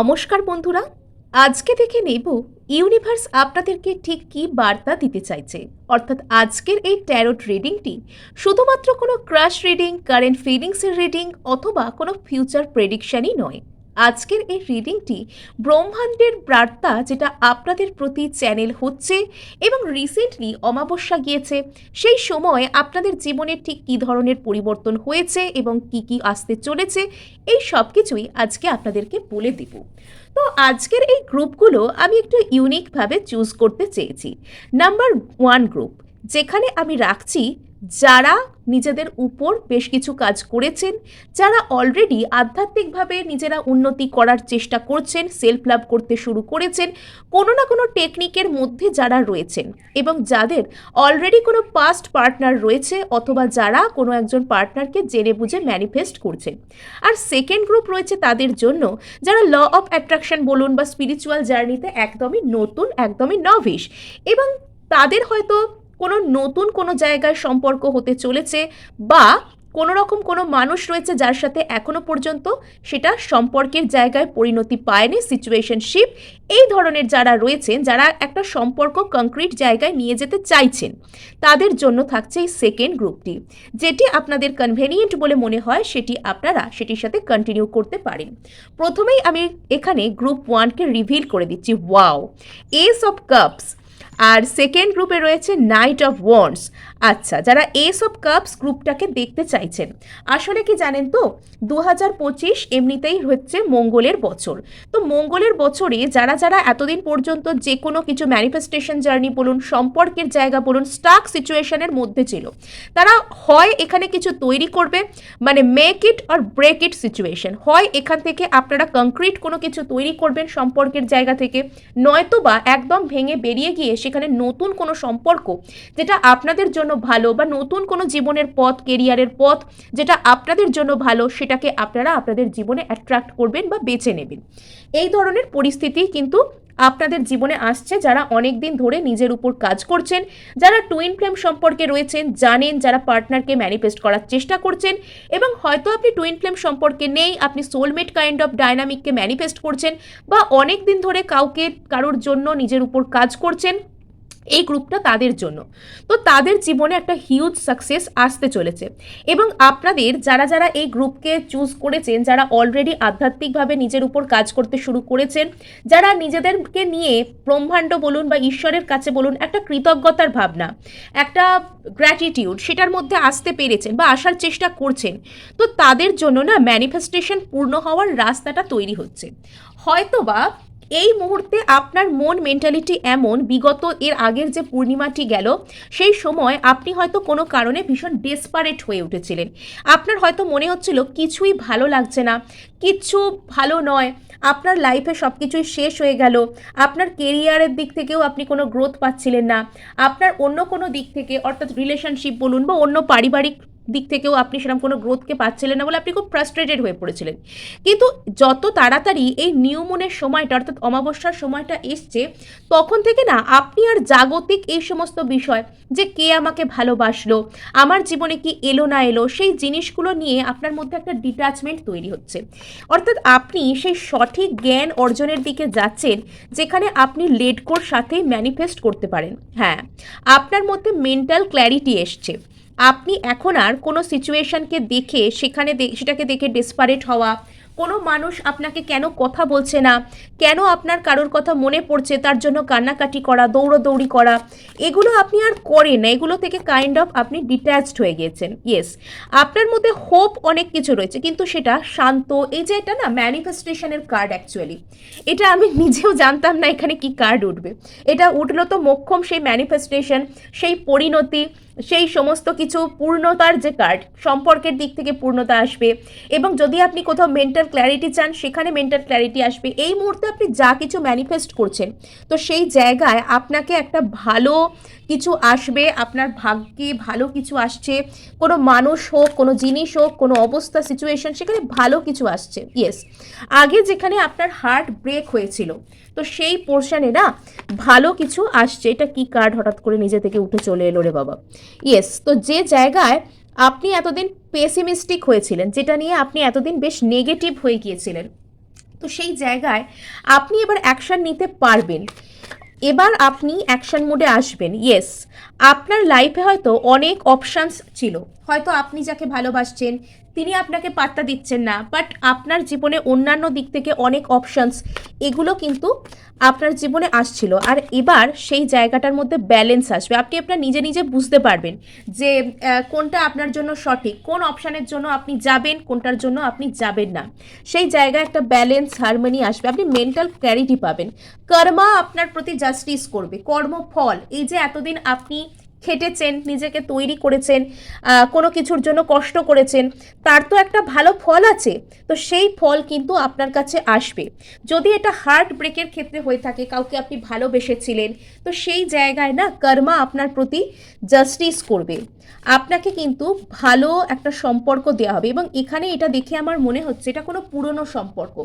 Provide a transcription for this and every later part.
নমস্কার বন্ধুরা, আজকে দেখে নেব ইউনিভার্স আপনাদেরকে ঠিক কি বার্তা দিতে চাইছে। অর্থাৎ আজকের এই ট্যারোট রিডিংটি শুধুমাত্র কোনো ক্রাশ রিডিং, কারেন্ট ফিলিংসের রিডিং অথবা কোনো ফিউচার প্রেডিকশানই নয়। আজকের এই রিডিংটি ব্রহ্মাণ্ডের বার্তা যেটা আপনাদের প্রতি চ্যানেল হচ্ছে এবং রিসেন্টলি অমাবস্যা গিয়েছে, সেই সময় আপনাদের জীবনে ঠিক কী ধরনের পরিবর্তন হয়েছে এবং কি কি আসতে চলেছে, এই সব কিছুই আজকে আপনাদেরকে বলে দেব। তো আজকের এই গ্রুপগুলো আমি একটু ইউনিকভাবে চুজ করতে চেয়েছি। নাম্বার ওয়ান গ্রুপ যেখানে আমি রাখছি যারা নিজেদের উপর বেশ কিছু কাজ করেছেন, যারা অলরেডি আধ্যাত্মিকভাবে নিজেরা উন্নতি করার চেষ্টা করছেন সেলফ লাভ করতে শুরু করেছেন, কোনো না কোনো টেকনিকের মধ্যে যারা রয়েছেন এবং যাদের অলরেডি কোনো পাস্ট পার্টনার রয়েছে অথবা যারা কোনো একজন পার্টনারকে জেনে বুঝে ম্যানিফেস্ট করছেন। আর সেকেন্ড গ্রুপ রয়েছে তাদের জন্য, যারা ল অফ অ্যাট্রাকশন বলুন বা স্পিরিচুয়াল জার্নিতে একদমই নতুন, একদমই নভিশ এবং তাদের হয়তো কোনো নতুন কোনো জায়গায় সম্পর্ক হতে চলেছে বা কোনো রকম কোনো মানুষ রয়েছে যার সাথে এখনও পর্যন্ত সেটা সম্পর্কের জায়গায় পরিণতি পায়নি সিচুয়েশনশিপ এই ধরনের যারা রয়েছেন, যারা একটা সম্পর্ক কংক্রিট জায়গায় নিয়ে যেতে চাইছেন, তাদের জন্য থাকছে এই সেকেন্ড গ্রুপটি যেটি আপনাদের কনভেনিয়েন্ট বলে মনে হয়, সেটি আপনারা সেটির সাথে কন্টিনিউ করতে পারেন। প্রথমেই আমি এখানে গ্রুপ ওয়ানকে রিভিল করে দিচ্ছি। ওয়াও এস অফ কাপস আর সেকেন্ড গ্রুপে রয়েছে নাইট অফ ওয়ান্ডস আচ্ছা যারা এস অফ কাপস গ্রুপটাকে দেখতে চাইছেন, আসলে কি জানেন তো? দু হাজার পঁচিশ এমনিতেই হচ্ছে মঙ্গলের বছর। তো মঙ্গলের বছরে যারা যারা এতদিন পর্যন্ত যে কোনো কিছু ম্যানিফেস্টেশন জার্নি বলুন, সম্পর্কের জায়গা বলুন স্টাক সিচুয়েশনের মধ্যে ছিল, তারা হয় এখানে কিছু তৈরি করবে মানে make it or break it situation হয় এখান থেকে আপনারা কংক্রিট কোনো কিছু তৈরি করবেন সম্পর্কের জায়গা থেকে নয়তো বা একদম ভেঙে বেরিয়ে গিয়ে সেখানে নতুন কোনো সম্পর্ক যেটা আপনাদের জন্য ভালো বা নতুন কোনো জীবনের পথ কেরিয়ারের পথ যেটা আপনাদের জন্য ভালো সেটাকে আপনারা আপনাদের জীবনে অ্যাট্রাক্ট করবেন বা বেছে নেবেন। এই ধরনের পরিস্থিতি কিন্তু আপনাদের জীবনে আসছে যারা অনেক দিন ধরে নিজের উপর কাজ করছেন, যারা টুইন ফ্লেম সম্পর্কে রয়েছেন, জানেন, যারা পার্টনারকে ম্যানিফেস্ট করার চেষ্টা করছেন এবং হয়তো আপনি টুইন ফ্লেম সম্পর্কে নেই, আপনি সোলমেট কাইন্ড অফ ডায়নামিককে ম্যানিফেস্ট করছেন বা অনেক দিন ধরে কাউকে, কারোর জন্য নিজের উপর কাজ করছেন এই গ্রুপটা তাদের জন্য। তো তাদের জীবনে একটা হিউজ সাকসেস আসতে চলেছে। এবং আপনাদের যারা যারা এই গ্রুপকে চুজ করেছেন, যারা অলরেডি আধ্যাত্মিকভাবে নিজের উপর কাজ করতে শুরু করেছেন, যারা নিজেদেরকে নিয়ে ব্রহ্মাণ্ড বলুন বা ঈশ্বরের কাছে বলুন, একটা কৃতজ্ঞতার ভাবনা, একটা গ্র্যাটিটিউড সেটার মধ্যে আসতে পেরেছেন বা আসার চেষ্টা করছেন, তো তাদের জন্য না ম্যানিফেস্টেশন পূর্ণ হওয়ার রাস্তাটা তৈরি হচ্ছে। হয়তোবা এই মুহূর্তে আপনার মন মেন্টালিটি এমন, বিগত এর আগের যে পূর্ণিমাটি গেল, সেই সময় আপনি হয়তো কোনো কারণে ভীষণ ডেসপারেট হয়ে উঠেছিলেন। আপনার হয়তো মনে হচ্ছিল, কিছুই ভালো লাগছে না, কিচ্ছু ভালো নয়, আপনার লাইফে সব কিছুই শেষ হয়ে গেল, আপনার কেরিয়ারের দিক থেকেও আপনি কোনো গ্রোথ পাচ্ছিলেন না, আপনার অন্য কোনো দিক থেকে, অর্থাৎ রিলেশনশিপ বলুন বা অন্য পারিবারিক দিক থেকেও আপনি সেরকম কোনো গ্রোথকে পাচ্ছিলেন না বলে আপনি খুব ফ্রাস্ট্রেটেড হয়ে পড়েছিলেন। কিন্তু যত তাড়াতাড়ি এই নিয়মনের সময়টা, অর্থাৎ অমাবস্যার সময়টা এসছে, তখন থেকে না আপনি আর জাগতিক এই সমস্ত বিষয়, যে কে আমাকে ভালোবাসলো, আমার জীবনে কি এলো না এলো, সেই জিনিসগুলো নিয়ে আপনার মধ্যে একটা ডিট্যাচমেন্ট তৈরি হচ্ছে। অর্থাৎ আপনি সেই সঠিক জ্ঞান অর্জনের দিকে যাচ্ছেন, যেখানে আপনি লেটকোর সাথে ম্যানিফেস্ট করতে পারেন। হ্যাঁ আপনার মধ্যে মেন্টাল ক্ল্যারিটি এসছে। আপনি এখন আর কোনো সিচুয়েশনকে দেখে সেখানে সেটাকে দেখে ডেসপারেট হওয়া, কোনো মানুষ আপনাকে কেন কথা বলছে না, কেন আপনার কারোর কথা মনে পড়ছে, তার জন্য কান্নাকাটি করা, দৌড়োদৌড়ি করা, এগুলো আপনি আর করেন না। এগুলো থেকে কাইন্ড অফ আপনি ডিট্যাচড হয়ে গিয়েছেন ইয়েস আপনার মধ্যে হোপ অনেক কিছু রয়েছে, কিন্তু সেটা শান্ত। এই যে এটা না ম্যানিফেস্টেশনের কার্ড অ্যাকচুয়ালি এটা আমি নিজেও জানতাম না এখানে কি কার্ড উঠবে। এটা উঠল তো মোক্ষম সেই ম্যানিফেস্টেশন সেই পরিণতি সেই সমস্ত কিছু পূর্ণতার যে কার্ড সম্পর্কের দিক থেকে পূর্ণতা আসবে এবং যদি আপনি কোথাও মেন্টাল ক্ল্যারিটি চান, সেখানে মেন্টাল ক্ল্যারিটি আসবে। এই মুহূর্তে আপনি যা কিছু ম্যানিফেস্ট করছেন, তো সেই জায়গায় আপনাকে একটা ভালো কিছু আসবে, আপনার ভাগ্যে ভালো কিছু আসছে, কোনো মানুষ হোক, কোনো জিনিস হোক, কোনো অবস্থা সিচুয়েশন সেখানে ভালো কিছু আসছে ইয়েস আগে যেখানে আপনার হার্ট ব্রেক হয়েছিল, তো সেই পোর্শনে না ভালো কিছু আসছে, এটা কি কার্ড হঠাৎ করে নিজে থেকে উঠে চলে এলো রে বাবা ইয়েস তো যে জায়গায় আপনি এতদিন পেসিমিস্টিক হয়েছিলেন, যেটা নিয়ে আপনি এতদিন বেশ নেগেটিভ হয়ে গিয়েছিলেন, তো সেই জায়গায় আপনি এবার অ্যাকশন নিতে পারবেন। এবার আপনি অ্যাকশন মোডে আসবেন ইয়েস আপনার লাইফে হয়তো অনেক অপশানস ছিল। হয়তো আপনি যাকে ভালোবাসছেন তিনি আপনাকে পাত্তা দিচ্ছেন না বাট আপনার জীবনে অন্যান্য দিক থেকে অনেক অপশানস এগুলো কিন্তু আপনার জীবনে আসছিল। আর এবার সেই জায়গাটার মধ্যে ব্যালেন্স আসবে। আপনি আপনার নিজে নিজে বুঝতে পারবেন যে কোনটা আপনার জন্য সঠিক, কোন অপশানের জন্য আপনি যাবেন, কোনটার জন্য আপনি যাবেন না। সেই জায়গায় একটা ব্যালেন্স হারমোনি আসবে। আপনি মেন্টাল ক্ল্যারিটি পাবেন। কর্মা আপনার প্রতি জাস্টিস করবে। কর্মফল, এই যে এতদিন আপনি খেটেছেন, নিজেকে তৈরি করেছেন কোনো কিছুর জন্য কষ্ট করেছেন, তার তো একটা ভালো ফল আছে। তো সেই ফল কিন্তু আপনার কাছে আসবে। যদি এটা হার্ট ব্রেকের ক্ষেত্রে হয়ে থাকে, কাউকে আপনি ভালোবেসেছিলেন, তো সেই জায়গায় না কর্মা আপনার প্রতি জাস্টিস করবে। আপনাকে কিন্তু ভালো একটা সম্পর্ক দেওয়া হবে এবং এখানে এটা দেখে আমার মনে হচ্ছে এটা কোনো পুরনো সম্পর্ক।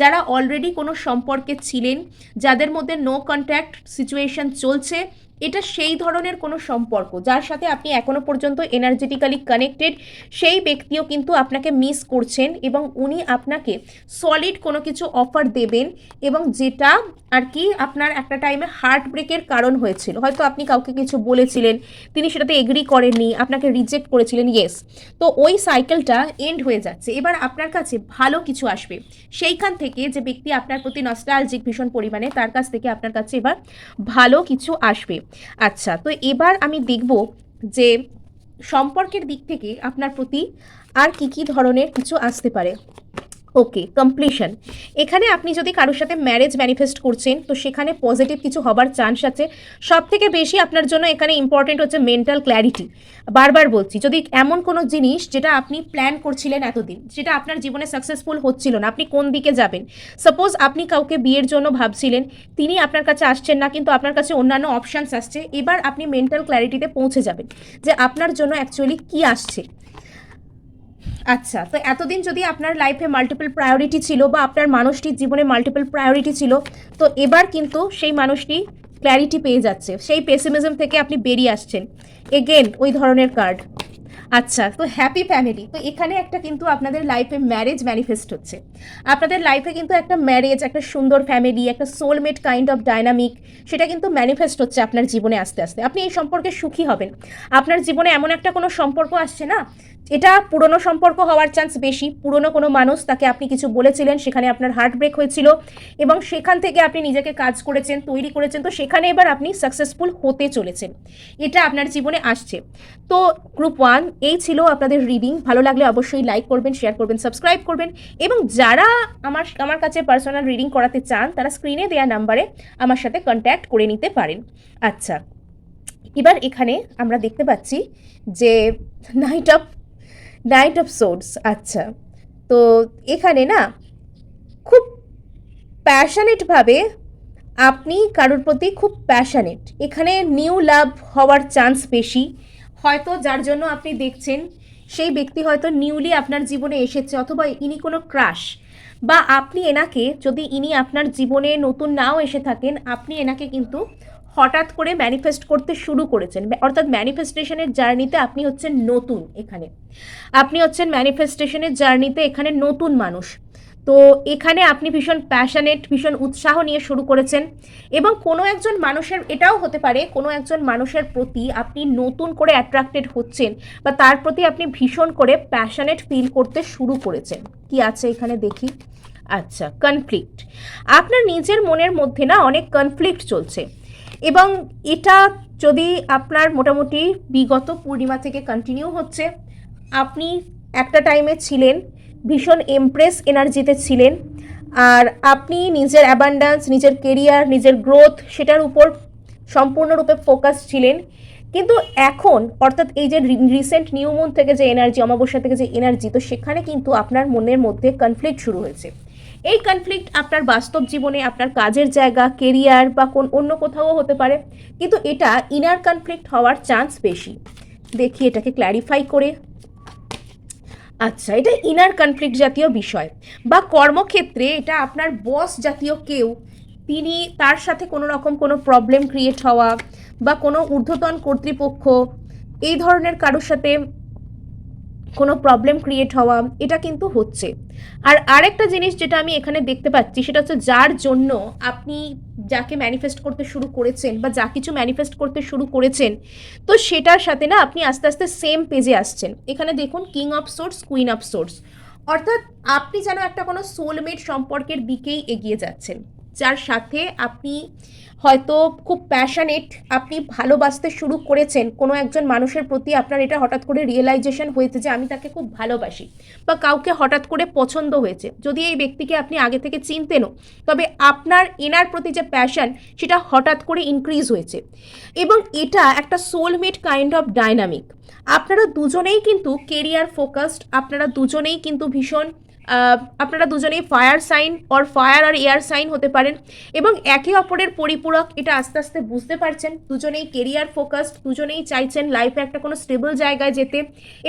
যারা অলরেডি কোনো সম্পর্কে ছিলেন, যাদের মধ্যে নো কন্ট্যাক্ট সিচুয়েশন চলছে এটা সেই ধরনের কোনো সম্পর্ক, যার সাথে আপনি এখনও পর্যন্ত এনার্জেটিক্যালি কানেক্টেড সেই ব্যক্তিও কিন্তু আপনাকে মিস করছেন এবং উনি আপনাকে সলিড কোনো কিছু অফার দেবেন এবং যেটা আর কি আপনার একটা টাইমে হার্ট ব্রেকের কারণ হয়েছিল। হয়তো আপনি কাউকে কিছু বলেছিলেন, তিনি সেটাতে এগ্রি করেননি, আপনাকে রিজেক্ট করেছিলেন ইয়েস তো ওই সাইকেলটা এন্ড হয়ে যাচ্ছে। এবার আপনার কাছে ভালো কিছু আসবে। সেইখান থেকে যে ব্যক্তি আপনার প্রতি নস্টালজিক ভীষণ পরিমাণে, তার কাছ থেকে আপনার কাছে এবার ভালো কিছু আসবে। আচ্ছা তো এবার আমি দেখব যে সম্পর্কের দিক থেকে আপনার প্রতি আর কি কি ধরনের কিছু আসতে পারে। ওকে কমপ্লিশন এখানে আপনি যদি কারোর সাথে ম্যারেজ ম্যানিফেস্ট করছেন, তো সেখানে পজিটিভ কিছু হবার চান্স আছে। সব থেকে বেশি আপনার জন্য এখানে ইম্পর্টেন্ট হচ্ছে মেন্টাল ক্ল্যারিটি বারবার বলছি, যদি এমন কোনো জিনিস যেটা আপনি প্ল্যান করছিলেন এতদিন, যেটা আপনার জীবনে সাকসেসফুল হচ্ছিল না, আপনি কোন দিকে যাবেন? সাপোজ আপনি কাউকে বিয়ের জন্য ভাবছিলেন, তিনি আপনার কাছে আসছেন না, কিন্তু আপনার কাছে অন্যান্য অপশানস আসছে, এবার আপনি মেন্টাল ক্ল্যারিটিতে পৌঁছে যাবেন যে আপনার জন্য অ্যাকচুয়ালি কি আসছে। আচ্ছা তো এতদিন যদি আপনার লাইফে মাল্টিপল প্রায়োরিটি ছিল বা আপনার মানুষটির জীবনে মাল্টিপল প্রায়োরিটি ছিল, তো এবার কিন্তু সেই মানুষটি ক্ল্যারিটি পেয়ে যাচ্ছে, সেই পেসিমিজম থেকে আপনি বেরিয়ে আসছেন। এগেন ওই ধরনের কার্ড আচ্ছা তো হ্যাপি ফ্যামিলি তো এখানে একটা কিন্তু আপনাদের লাইফে ম্যারেজ ম্যানিফেস্ট হচ্ছে। আপনাদের লাইফে কিন্তু একটা ম্যারেজ একটা সুন্দর ফ্যামিলি একটা সোলমেট কাইন্ড অফ ডাইনামিক সেটা কিন্তু ম্যানিফেস্ট হচ্ছে আপনার জীবনে আস্তে আস্তে। আপনি এই সম্পর্কে সুখী হবেন। আপনার জীবনে এমন একটা কোনো সম্পর্ক আসছে না এটা পুরনো সম্পর্ক হওয়ার চান্স বেশি। পুরনো কোনো মানুষ তাকে আপনি কিছু বলেছিলেন, সেখানে আপনার হার্ট ব্রেক হয়েছিল এবং সেখান থেকে আপনি নিজেকে কাজ করেছেন, তৈরি করেছেন, তো সেখানে এবার আপনি সাকসেসফুল হতে চলেছেন। এটা আপনার জীবনে আসছে। তো গ্রুপ ওয়ান এই ছিল আপনাদের রিডিং ভালো লাগলে অবশ্যই লাইক করবেন শেয়ার করবেন সাবস্ক্রাইব করবেন এবং যারা আমার আমার কাছে পার্সোনাল রিডিং করাতে চান, তারা স্ক্রিনে দেওয়া নাম্বারে আমার সাথে কন্ট্যাক্ট করে নিতে পারেন। আচ্ছা এবার এখানে আমরা দেখতে পাচ্ছি যে knight of knight of swords আচ্ছা। তো এখানে না খুব প্যাশানেটভাবে আপনি কারোর প্রতি খুব প্যাশানেট এখানে নিউ লাভ হওয়ার চান্স বেশি। হয়তো যার জন্য আপনি দেখছেন, সেই ব্যক্তি হয়তো নিউলি আপনার জীবনে এসেছে অথবা ইনি কোনো ক্রাশ বা আপনি এনাকে, যদি ইনি আপনার জীবনে নতুন নাও এসে থাকেন, আপনি এনাকে কিন্তু হঠাৎ করে ম্যানিফেস্ট করতে শুরু করেছেন। অর্থাৎ ম্যানিফেস্টেশনের জার্নিতে আপনি হচ্ছেন নতুন এখানে। আপনি হচ্ছেন ম্যানিফেস্টেশনের জার্নিতে এখানে নতুন মানুষ। তো এখানে আপনি ভীষণ প্যাশনেট ভীষণ উৎসাহ নিয়ে শুরু করেছেন এবং কোনো একজন মানুষের, এটাও হতে পারে, কোনো একজন মানুষের প্রতি আপনি নতুন করে অ্যাট্রাক্টেড হচ্ছেন বা তার প্রতি আপনি ভীষণ করে প্যাশনেট ফিল করতে শুরু করেছেন। কি আছে এখানে দেখি? আচ্ছা কনফ্লিক্ট আপনার নিজের মনের মধ্যে না অনেক কনফ্লিক্ট চলছে। এবং এটা যদি আপনার মোটামুটি বিগত পূর্ণিমা থেকে কন্টিনিউ হচ্ছে, আপনি একটা টাইমে ছিলেন, ভীষণ এমপ্রেস এনার্জিতে ছিলেন, আর আপনি নিজের অ্যাবান্ডান্স নিজের কেরিয়ার নিজের গ্রোথ সেটার উপর সম্পূর্ণরূপে ফোকাস ছিলেন। কিন্তু এখন, অর্থাৎ এই যে রিসেন্ট নিউ মুন থেকে যে এনার্জি অমাবস্যা থেকে যে এনার্জি তো সেখানে কিন্তু আপনার মনের মধ্যে কনফ্লিক্ট শুরু হয়েছে। এই কনফ্লিক্ট আপনার বাস্তব জীবনে, আপনার কাজের জায়গা কেরিয়ার বা কোন অন্য কোথাও হতে পারে, কিন্তু এটা ইনার কনফ্লিক্ট হওয়ার চান্স বেশি। দেখি এটাকে ক্ল্যারিফাই করে। আচ্ছা এটা ইনার কনফ্লিক্ট জাতীয় বিষয় বা কর্মক্ষেত্রে এটা আপনার বস জাতীয় কেউ, তিনি তার সাথে কোনো রকম কোনো প্রবলেম ক্রিয়েট হওয়া বা কোনো ঊর্ধ্বতন কর্তৃপক্ষ, এই ধরনের কারোর সাথে কোনো প্রবলেম ক্রিয়েট হওয়া, এটা কিন্তু হচ্ছে। আর আরেকটা জিনিস যেটা আমি এখানে দেখতে পাচ্ছি, সেটা হচ্ছে যার জন্য আপনি যাকে ম্যানিফেস্ট করতে শুরু করেছেন বা যা কিছু ম্যানিফেস্ট করতে শুরু করেছেন, তো সেটার সাথে না আপনি আস্তে আস্তে সেম পেজে আসছেন। এখানে দেখুন king of swords queen of swords অর্থাৎ আপনি যেন একটা কোনো সোলমেট সম্পর্কের দিকেই এগিয়ে যাচ্ছেন। যার সাথে আপনি হয়তো খুব প্যাশানেট আপনি ভালোবাসতে শুরু করেছেন, কোনো একজন মানুষের প্রতি আপনার এটা হঠাৎ করে রিয়েলাইজেশন হয়েছে যে আমি তাকে খুব ভালোবাসি বা কাউকে হঠাৎ করে পছন্দ হয়েছে। যদি এই ব্যক্তিকে আপনি আগে থেকে চিনতেনও তবে আপনার এনার প্রতি যে প্যাশন সেটা হঠাৎ করে ইনক্রিজ হয়েছে। এবং এটা একটা সোলমেট কাইন্ড অফ ডাইনামিক আপনারা দুজনেই কিন্তু কেরিয়ার ফোকাসড আপনারা দুজনেই কিন্তু ভীষণ আপনারা দুজনেই ফায়ার সাইন অর ফায়ার আর এয়ার সাইন হতে পারেন এবং একে অপরের পরিপূরক এটা আস্তে আস্তে বুঝতে পারছেন। দুজনেই কেরিয়ার ফোকাসড দুজনেই চাইছেন লাইফে একটা কোনো স্টেবল জায়গায় যেতে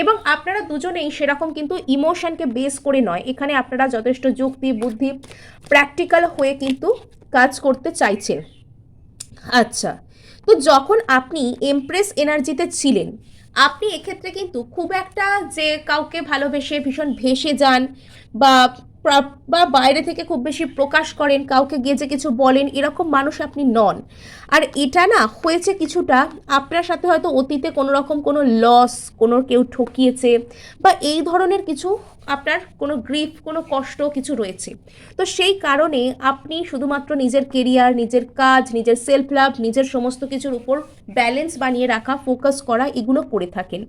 এবং আপনারা দুজনেই সেরকম কিন্তু ইমোশনকে বেস করে নয়। এখানে আপনারা যথেষ্ট যুক্তি, বুদ্ধি প্র্যাকটিক্যাল হয়ে কিন্তু কাজ করতে চাইছেন। আচ্ছা তো যখন আপনি এমপ্রেস এনার্জিতে ছিলেন আপনি এক্ষেত্রে কিন্তু খুব একটা যে কাউকে ভালোবেসে ভীষণ ভেসে যান বা বা বাইরে থেকে খুব বেশি প্রকাশ করেন, কাউকে গিয়ে যে কিছু বলেন, এরকম মানুষ আপনি নন। আর এটা না হয়েছে কিছুটা, আপনার সাথে হয়তো অতীতে কোনো রকম কোনো লস কোনো কেউ ঠকিয়েছে, বা এই ধরনের কিছু আপনার কোনো গ্রিফ কোনো কষ্ট কিছু রয়েছে। তো সেই কারণে আপনি শুধুমাত্র নিজের কেরিয়ার নিজের কাজ, নিজের সেলফ লাভ নিজের সমস্ত কিছুর উপর ব্যালেন্স বানিয়ে রাখা ফোকাস করা, এগুলো করে থাকেন।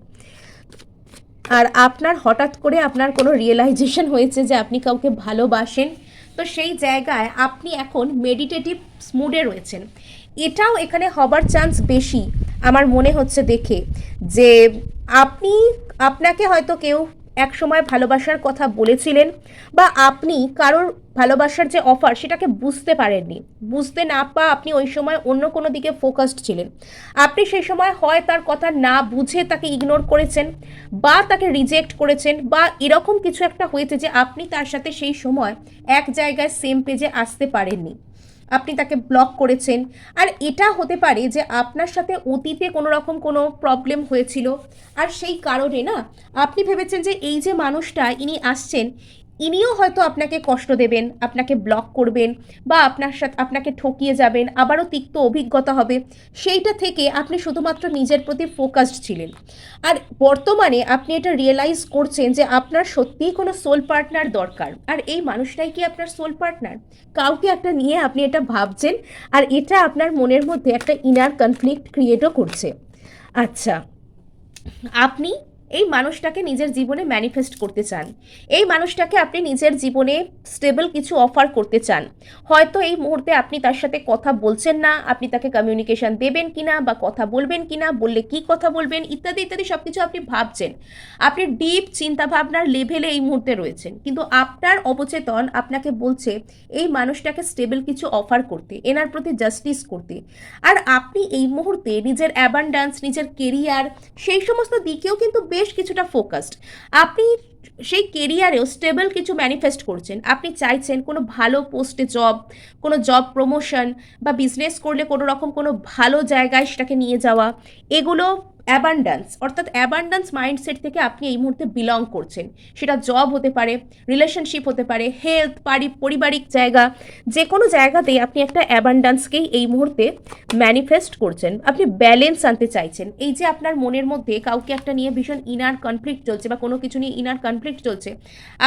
আর আপনার হঠাৎ করে আপনার কোনো রিয়েলাইজেশন হয়েছে যে আপনি কাউকে ভালোবাসেন? তো সেই জায়গায় আপনি এখন মেডিটেটিভ মুডে রয়েছেন। এটাও এখানে হবার চান্স বেশি। আমার মনে হচ্ছে দেখে যে আপনি, আপনাকে হয়তো কেউ এক সময় ভালোবাসার কথা বলেছিলেন বা আপনি কারোর ভালোবাসার যে অফার সেটাকে বুঝতে পারেননি। বুঝতে না পা আপনি ওই সময় অন্য কোনো দিকে ফোকাসড ছিলেন। আপনি সেই সময় হয় তার কথা না বুঝে তাকে ইগনোর করেছেন বা তাকে রিজেক্ট করেছেন বা এরকম কিছু একটা হয়েছে যে আপনি তার সাথে সেই সময় এক জায়গায় সেম পেজে আসতে পারেননি। আপনি তাকে ব্লক করেছেন। আর এটা হতে পারে যে আপনার সাথে অতীতে কোনো রকম কোনো প্রবলেম হয়েছিল। আর সেই কারণে না, আপনি ভেবেছেন যে এই যে মানুষটা ইনি আসছেন ইনিও হয়তো আপনাকে কষ্ট দেবেন, আপনাকে ব্লক করবেন বা আপনার সাথে, আপনাকে ঠকিয়ে যাবেন, আবারও তিক্ত অভিজ্ঞতা হবে। সেইটা থেকে আপনি শুধুমাত্র নিজের প্রতি ফোকাসড ছিলেন। আর বর্তমানে আপনি এটা রিয়েলাইজ করছেন যে আপনার সত্যিই কোনো সোল পার্টনার দরকার। আর এই মানুষটাই কি আপনার সোল পার্টনার কাউকে একটা নিয়ে আপনি এটা ভাবছেন আর এটা আপনার মনের মধ্যে একটা ইনার কনফ্লিক্ট ক্রিয়েটও করছে। আচ্ছা আপনি এই মানুষটাকে নিজের জীবনে ম্যানিফেস্ট করতে চান। এই মানুষটাকে আপনি নিজের জীবনে স্টেবল কিছু অফার করতে চান। হয়তো এই মুহূর্তে আপনি তার সাথে কথা বলছেন না, আপনি তাকে কমিউনিকেশন দেবেন কিনা বা কথা বলবেন কিনা, বললে কি কথা বলবেন, ইত্যাদি ইত্যাদি সব কিছু আপনি ভাবছেন। আপনি ডিপ চিন্তা ভাবনার লেভেলে এই মুহূর্তে রয়েছেন। কিন্তু আপনার অবচেতন আপনাকে বলছে, এই মানুষটাকে স্টেবল কিছু অফার করতে, এনার প্রতি জাস্টিস করতে। আর আপনি এই মুহূর্তে নিজের অ্যাবান্ডান্স নিজের কেরিয়ার সেই সমস্ত দিকেও কিন্তু বেশ কিছুটা ফোকাসড আপনি সেই কেরিয়ারেও স্টেবল কিছু ম্যানিফেস্ট করছেন। আপনি চাইছেন কোনো ভালো পোস্টে জব কোনো জব প্রমোশন বা বিজনেস করলে কোনো রকম কোনো ভালো জায়গায় সেটাকে নিয়ে যাওয়া। এগুলো অ্যাবান্ডান্স অর্থাৎ অ্যাবান্ডান্স মাইন্ডসেট থেকে আপনি এই মুহূর্তে বিলং করছেন। সেটা জব হতে পারে রিলেশনশিপ হতে পারে হেলথ পারি পারিবারিক জায়গা যে কোনো জায়গাতেই আপনি একটা অ্যাবান্ডান্সকেই এই মুহূর্তে ম্যানিফেস্ট করছেন। আপনি ব্যালেন্স আনতে চাইছেন। এই যে আপনার মনের মধ্যে কাউকে একটা নিয়ে ভীষণ ইনার কনফ্লিক্ট চলছে বা কোনো কিছু নিয়ে ইনার কনফ্লিক্ট চলছে,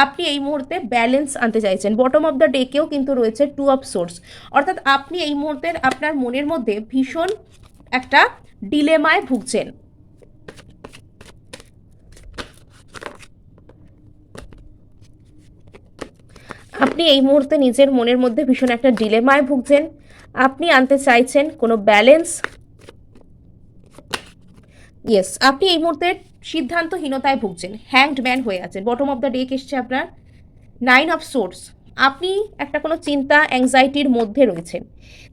আপনি এই মুহূর্তে ব্যালেন্স আনতে চাইছেন। বটম অফ দ্য ডেকেও কিন্তু রয়েছে টু অফ সোর্স অর্থাৎ আপনি এই মুহূর্তের আপনার মনের মধ্যে ভীষণ একটা ডিলেমায় ভুগছেন। আপনি এই মুহূর্তে নিজের মনের মধ্যে ভীষণ একটা ডিলেমায় ভুগছেন। আপনি আনতে চাইছেন কোনো ব্যালেন্স ইয়েস আপনি এই মুহূর্তে সিদ্ধান্তহীনতায় ভুগছেন হ্যাংড ম্যান হয়ে আছেন। বটম অফ দ্য ডেক এসছে আপনার। নাইন অফ সোর্স আপনি একটা কোনো চিন্তা অ্যাংজাইটির মধ্যে রয়েছেন।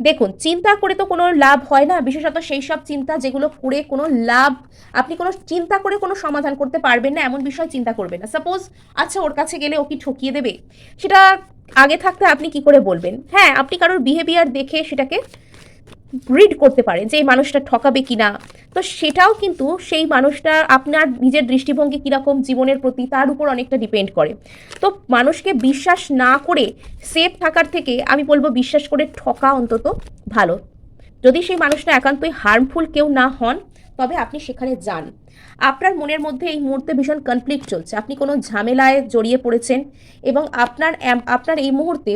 দেখুন, চিন্তা করে তো কোনো লাভ হয় না। বিশেষত সেই সব চিন্তা যেগুলো করে কোনো লাভ, আপনি কোনো চিন্তা করে কোনো সমাধান করতে পারবেন না, এমন বিষয় চিন্তা করবেন না। সাপোজ আচ্ছা ওর কাছে গেলে ও কি ঠকিয়ে দেবে? সেটা আগে থাকতে আপনি কি করে বলবেন? হ্যাঁ আপনি কারোর বিহেভিয়ার দেখে সেটাকে রিড করতে পারেন যে এই মানুষটা ঠকাবে কিনা। তো সেটাও কিন্তু সেই মানুষটা আপনার নিজের দৃষ্টিভঙ্গি কীরকম, জীবনের প্রতি তার উপর অনেকটা ডিপেন্ড করে। তো মানুষকে বিশ্বাস না করে সেফ থাকার থেকে আমি বলব বিশ্বাস করে ঠকা অন্তত ভালো। যদি সেই মানুষটা একান্তই হার্মফুল কেউ না হন, তবে আপনি সেখানে যান। আপনার মনের মধ্যে এই মুহূর্তে ভীষণ কনফ্লিক্ট চলছে। আপনি কোনো ঝামেলায় জড়িয়ে পড়েছেন এবং আপনার আপনার এই মুহূর্তে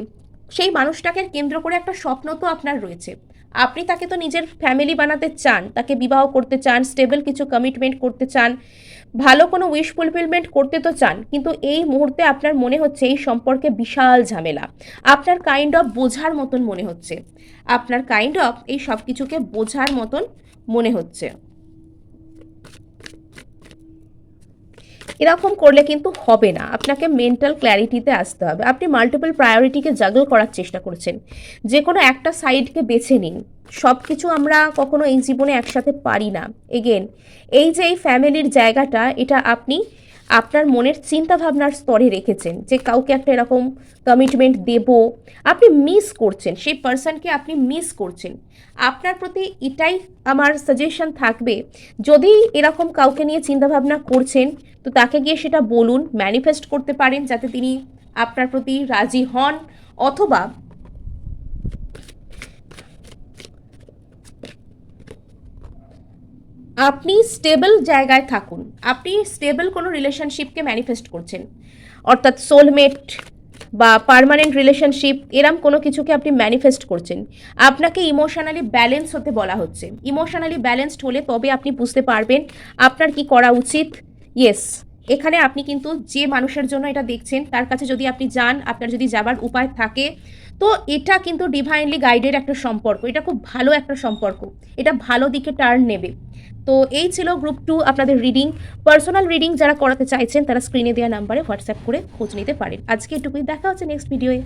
সেই মানুষটাকে কেন্দ্র করে একটা স্বপ্ন তো আপনার রয়েছে। আপনি তাকে তো নিজের ফ্যামিলি বানাতে চান, তাকে বিবাহ করতে চান স্টেবল কিছু কমিটমেন্ট করতে চান, ভালো কোনো উইশ ফুলফিলমেন্ট করতে তো চান, কিন্তু এই মুহূর্তে আপনার মনে হচ্ছে এই সম্পর্কে বিশাল ঝামেলা। আপনার কাইন্ড অফ বোঝার মতন মনে হচ্ছে। আপনার কাইন্ড অফ এই সব কিছুকে বোঝার মতন মনে হচ্ছে। এরকম করলে কিন্তু হবে না। আপনাকে মেন্টাল ক্ল্যারিটিতে আসতে হবে। আপনি মাল্টিপল প্রায়োরিটিকে জাগল করার চেষ্টা করছেন। যে কোনো একটা সাইডকে বেছে নিন। সব কিছু আমরা কখনো এই জীবনে একসাথে পারি না। এগেন এই যে এই ফ্যামিলির জায়গাটা, এটা আপনি আপনার মনের চিন্তা ভাবনার স্তরে রেখেছেন যে কাউকে একটা এরকম কমিটমেন্ট দেব, আপনি মিস করছেন, সেই পার্সনকে আপনি মিস করছেন। আপনার প্রতি এটাই আমার সাজেশন থাকবে, যদি এরকম কাউকে নিয়ে চিন্তাভাবনা করছেন, তো তাকে গিয়ে সেটা বলুন ম্যানিফেস্ট করতে পারেন যাতে তিনি আপনার প্রতি রাজি হন, অথবা আপনি স্টেবল জায়গায় থাকুন। আপনি স্টেবল কোনো রিলেশনশিপকে ম্যানিফেস্ট করছেন। অর্থাৎ সোলমেট বা পারমানেন্ট রিলেশনশিপ এরম কোনো কিছুকে আপনি ম্যানিফেস্ট করছেন। আপনাকে ইমোশনালি ব্যালেন্স হতে বলা হচ্ছে। ইমোশনালি ব্যালেন্সড হলে তবে আপনি বুঝতে পারবেন আপনার কি করা উচিত। ইয়েস এখানে আপনি কিন্তু যে মানুষের জন্য এটা দেখছেন, তার কাছে যদি আপনি যান, আপনার যদি যাবার উপায় থাকে, তো এটা কিন্তু ডিভাইনলি গাইডের একটা সম্পর্ক। এটা খুব ভালো একটা সম্পর্ক। এটা ভালো দিকে টার্ন নেবে। তো এই ছিল গ্রুপ টু আপনাদের রিডিং পার্সোনাল রিডিং যারা করাতে চাইছেন, তারা স্ক্রিনে দেওয়া নাম্বারে হোয়াটসঅ্যাপ করে খোঁজ নিতে পারেন। আজকে এটুকুই। দেখা হচ্ছে নেক্সট ভিডিওয়ে